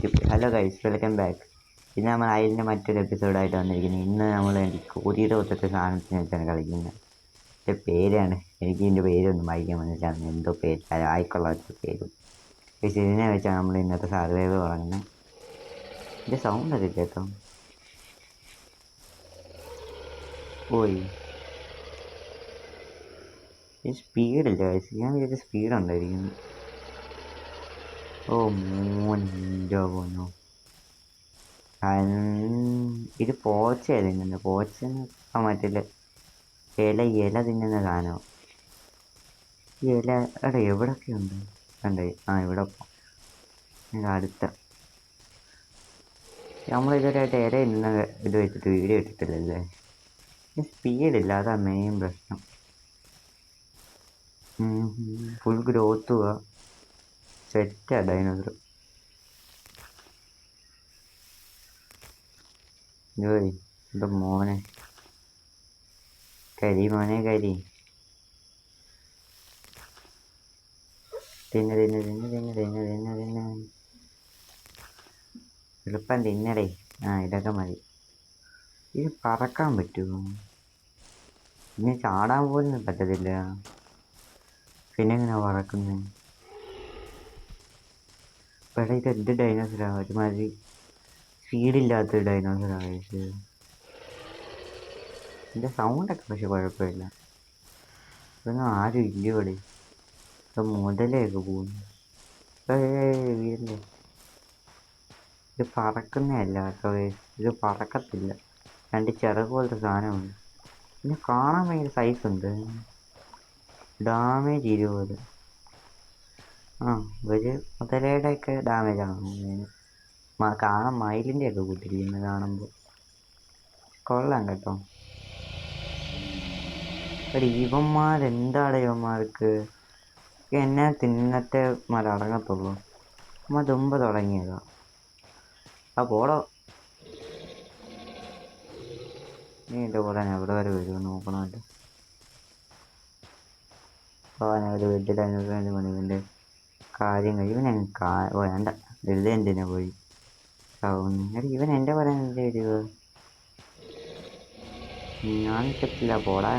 Hello guys welcome back ഇന്ന് നമ്മൾ അയലിന്റെ മറ്റൊരു എപ്പിസോഡായിട്ട് വന്നിരിക്കുന്നത് ഇന്ന് നമ്മൾ കൊതിയുടെ ഒത്തത്തെ സാധനത്തിന് വെച്ചാണ് കളിക്കുന്നത്. എന്റെ പേരാണ്. എനിക്ക് ഇതിന്റെ പേരൊന്നും വായിക്കാൻ മനസ്സിലാണ് എന്തോ പേര്? ആയിക്കൊള്ള പേര്. പക്ഷേ ഇതിനെ വെച്ചാണ് നമ്മൾ ഇന്നത്തെ സർവൈവ് തുടങ്ങുന്നത് ഇതിന്റെ സൗണ്ട് ഒക്കെ കേട്ടോ പോയി സ്പീഡില്ല ഞാൻ വിചാരിച്ച സ്പീഡ് ഉണ്ടായിരിക്കുന്നു. ഓ മോന്റെ പോന്നു. ഇത് പോച്ച തിന്നുന്നത് പോച്ച മറ്റില്ല ഇല ഇല തിന്നുന്ന സാധനം. ഇല എടാ എവിടൊക്കെ ഉണ്ട് കണ്ടേ ആ ഇവിടെ അടുത്ത. നമ്മളിതുവരെയായിട്ട് ഇല ഇന്ന് ഇത് വെച്ചിട്ട് വീഡിയോ ഇട്ടിട്ടില്ലല്ലേ? സ്പീഡില്ല അതാ മെയിൻ പ്രശ്നം. ഫുൾ ഗ്രോത്തുക സെറ്റാ ഡൈനോസർ ജോയ് എന്താ മോനെ. കരി മോനെ കരി. തിന്ന് തിന്ന് തിന്ന് തിന്ന് തിന്ന് തിന്ന് തിന്ന്. എളുപ്പം തിന്നടേ. ആ ഇതൊക്കെ മതി. ഇത് പറക്കാൻ പറ്റുമോ? ഇനി ചാടാൻ പോലും പറ്റത്തില്ല. പിന്നെ എങ്ങനെയാ പറക്കുന്നത് പക്ഷേ ഇത് എന്ത് ഡൈനോസറാണ് ഒരുമാതിരി സ്പീഡില്ലാത്ത ഡൈനോസറാണ് ഇത് ഇതിന്റെ സൗണ്ടൊക്കെ പക്ഷെ കുഴപ്പമില്ല. ഇതൊന്നും ആരും ഇല്ല ഇവിടെ. ഇപ്പം മുതലയൊക്കെ പോകുന്നു. വീരല്ലേ ഇത് പറക്കുന്നതല്ല ഇത് പറക്കത്തില്ല. രണ്ട് ചിറക് പോലത്തെ സാധനമുണ്ട്. പിന്നെ കാണാൻ ഭയങ്കര സൈസ് ഉണ്ട്. ഡാമേജ് ഇരുപത്. ആ ഒക്കെ ഡാമേജ് ആണ്. കാണാൻ മയിലിന്റെ ഒക്കെ കൂട്ടിരിക്കുന്നത് കാണുമ്പോൾ കൊള്ളാം കേട്ടോ. എടി ഇവന്മാരെന്താണ് ഇവന്മാർക്ക്? എന്നെ തിന്നത്തെ മലടങ്ങത്തുള്ളൂ അമ്മ തുമ്പ് തുടങ്ങിയതാ. ആ പോടോ. നീ എന്റെ കൂടെ ഞാൻ എവിടെ വരെ വരുമോ നോക്കണമല്ലോ. ഒരു വീട്ടിൽ വേണ്ടി പണി ഇവന്റെ കാര്യം കഴിയും ഇവൻ കാ വേണ്ട. വെറുതെ എന്തിനാ പോയി? എടി ഇവൻ എന്റെ പറയാൻ എന്ത് വരിക ഞാൻ പറ്റില്ല പോടാ.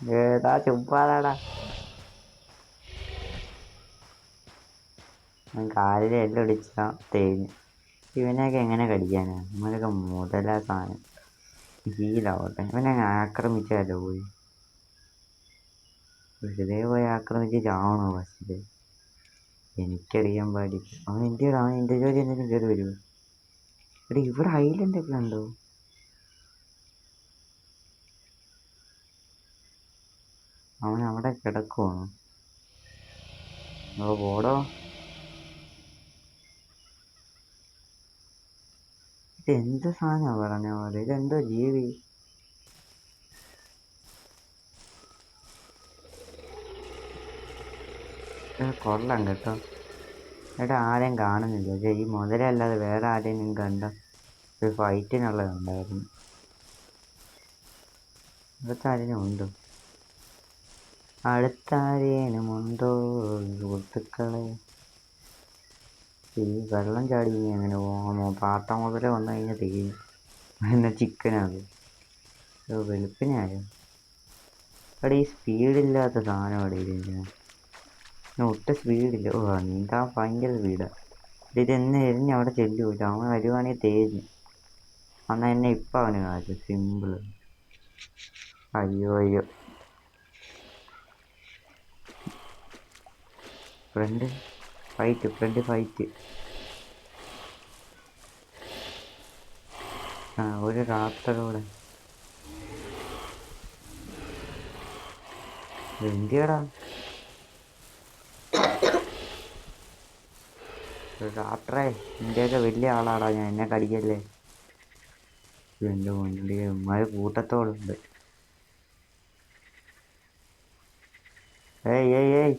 ഏതാ ചുമ്പാടാടാ കാലിൽ എല്ലാം ഒടിച്ചാ തേഞ്ഞു ഇവനെയൊക്കെ എങ്ങനെ കടിക്കാനാ? ഇവനൊക്കെ മുതലാ സാധനം. ഹീലാവട്ടെ ഇവനെ ആക്രമിച്ചാലോ പോയി? വെറുതെ പോയി ആക്രമിച്ച് ചാവണോ എനിക്കറിയാൻ പാടില്ല. അവൻ എന്റെ അവൻ എന്റെ ജോലി എന്തെങ്കിലും കയറി വരുമോ എടാ ഇവിടെ ഐലൻഡ് ഒക്കെ ഉണ്ടോ അവൻ അവിടെ കിടക്കുവാണോ? ഓ ഇതെന്ത് സാധനമാണ് പറഞ്ഞ പോലെ ഇതെന്തോ ജീവി. കൊള്ളാം കേട്ടോ. ഇവിടെ ആരെയും കാണുന്നില്ല. പക്ഷേ ഈ മുതലല്ലാതെ വേറെ ആരെയും കണ്ട ഒരു ഫൈറ്റിനുള്ളതുണ്ടായിരുന്നു അടുത്ത ആരേനും ഉണ്ടോ? അടുത്ത ആരേനും ഉണ്ടോ സുഹൃത്തുക്കളെ. ഈ വെള്ളം ചാടി അങ്ങനെ പോകാമോ പാട്ട മുതലേ വന്നു കഴിഞ്ഞാൽ തികയും. പിന്നെ ചിക്കനാണ് വെളുപ്പിനായോ അവിടെ ഈ സ്പീഡില്ലാത്ത സാധനം അവിടെ ഇരുന്ന് ഒട്ടും സ്പീഡില്ല ഓ നീന്താൻ ഭയങ്കര സ്പീഡാണ് ഇതെന്ന് എരിഞ്ഞ് അവിടെ ചെല്ലുമില്ല അവൻ വരുവാണെങ്കിൽ തേഞ്ഞ്. അന്ന് എന്നെ ഇപ്പം അവന് കാണിച്ചു. സിമ്പിൾ അയ്യോ അയ്യോ. ഫ്രണ്ട് ഫൈറ്റ് ഫ്രണ്ട് ഫൈറ്റ് ആ ഒരു രാത്രോടെ എന്തിയടാ? ഡാക്ടറെ ഇന്ത്യയൊക്കെ വലിയ ആളാടാ ഞാൻ എന്നെ കടിക്കല്ലേ? എന്റെ മുന്നിൽ ഉമ്മാര് കൂട്ടത്തോടുണ്ട് ഏയ് ഏയ് ഏയ്.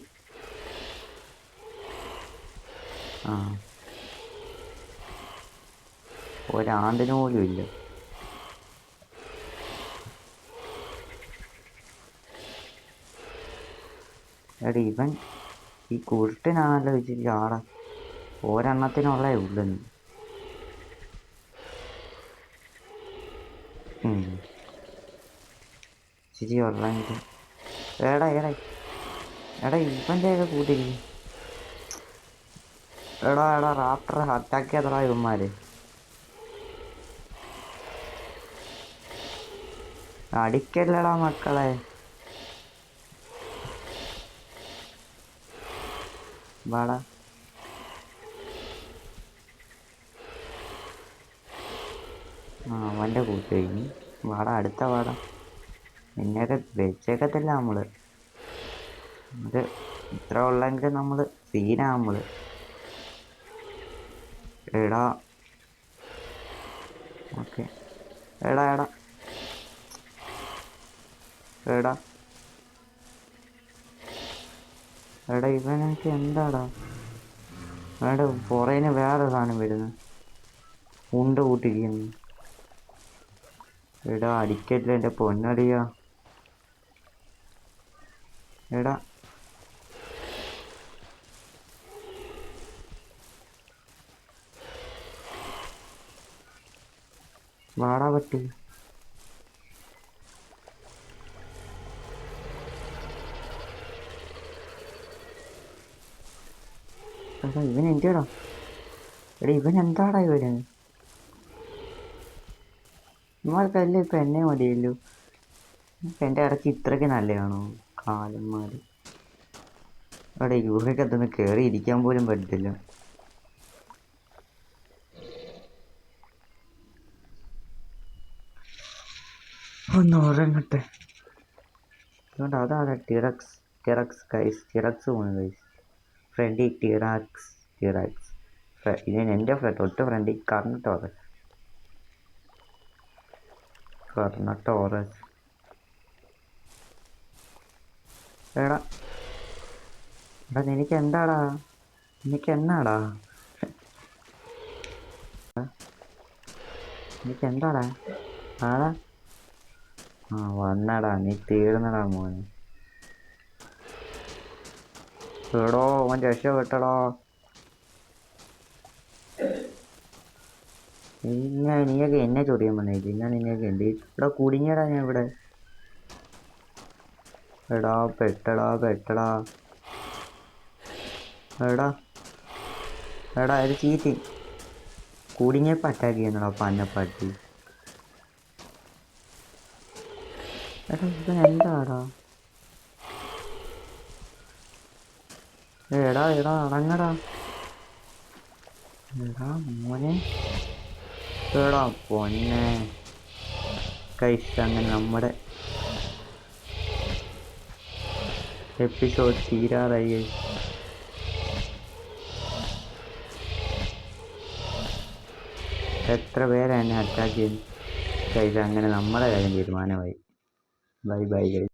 ഒരാണ്ടിന് പോലും ഇല്ല. എടി ഇവൻ ഈ കുരുട്ടിനാണല്ലോ ഇച്ചിരി ആടെ ഒരെണ്ണത്തിനുള്ളേ ഉള്ളെന്ന് ശരി ഉള്ള എടാ എടാ എടാ ഇവന്റെ ഒക്കെ കൂട്ടിരിക്കും. എടാ എടാ റാപ്റ്റർ അറ്റാക്ക് ചെയ്തടാ ഇവന്മാര്. അടിക്കല്ലടാ മക്കളെ. വാടാ. ആ അവന്റെ കൂട്ട് കഴിഞ്ഞ് വാടാ അടുത്ത വാടാ. നിന്നെയൊക്കെ വെച്ചേക്കത്തില്ല നമുക്ക് ഇത്ര ഉള്ളെങ്കിൽ നമ്മൾ സീനാ നമ്മൾ. എടാ. ഓക്കെ. എടാ എടാ. എടാ. എടാ ഇവനൊക്കെ എന്താടാ? എടാ പുറേന് വേറെ സാധനം വരുന്നു. ഉണ്ട കൂട്ടിരിക്കുന്നു. എടാ അടിക്കല്ല എന്റെ പൊന്നടിയാ. എടാ. വാടാ പറ്റി. എടാ ഇവൻ എന്റെടാ? എടാ ഇവൻ എന്താടാ ഇവന്? ഇമാർക്കല്ലേ ഇപ്പൊ എന്നെ മതിയല്ലോ. എന്റെ ഇടയ്ക്ക് ഇത്രയ്ക്ക് നല്ലതാണോ കാലന്മാർ അവിടെ യൂറിയൊക്കെ എത്തുന്ന കയറി ഇരിക്കാൻ പോലും പറ്റത്തില്ല. ഒന്ന് ഉറങ്ങട്ടെ അതുകൊണ്ട് അതാണ് ടിറക്സ് ടിറക്സ് കൈസ് ടിറക്സ് പോണു കൈസ് ഫ്രണ്ടി ടിറാക്സ് ടിറാക്സ് ഇതിന് എന്റെ ഫ്രണ്ട് തൊട്ട് ഫ്രണ്ടി കർണട്ടോറസ് കർണട്ടോറസ് എടാ. എടാ നിനക്ക് എന്താടാ? നിനക്ക് എന്നാടാ? നിനക്ക് എന്താടാ? ആടാ. ആ വന്നടാ. നീ തീർന്നടാ മോനെ. എടോ അവൻ രക്ഷപ്പെട്ടടോ പിന്നെ നീയൊക്കെ എന്നെ ചൊറിയാൻ വന്നേ. ഞാൻ നിന്നെയൊക്കെ എന്ത് ഇവിടെ കുടുങ്ങിയടാ ഞാൻ ഇവിടെ. എടാ പെട്ടടാ പെട്ടടാ. എടാ എടാ ഇത് ചീറ്റി കുടുങ്ങിയപ്പോൾ അറ്റാക്ക് ചെയ്യുന്നടാ പന്നപ്പാട്ടി എടാ ഇത് എന്താടാ? എടാ എടാ അടങ്ങടാ. എടാ മോനെ. എടാ പൊന്നെ. കഴിച്ച അങ്ങനെ നമ്മുടെ എപ്പിസോഡ് തീരാറായി. എത്ര പേരാണ് അറ്റാക്ക് ചെയ്ത്? കഴിച്ച അങ്ങനെ നമ്മുടെ കാര്യം തീരുമാനമായി. 拜拜了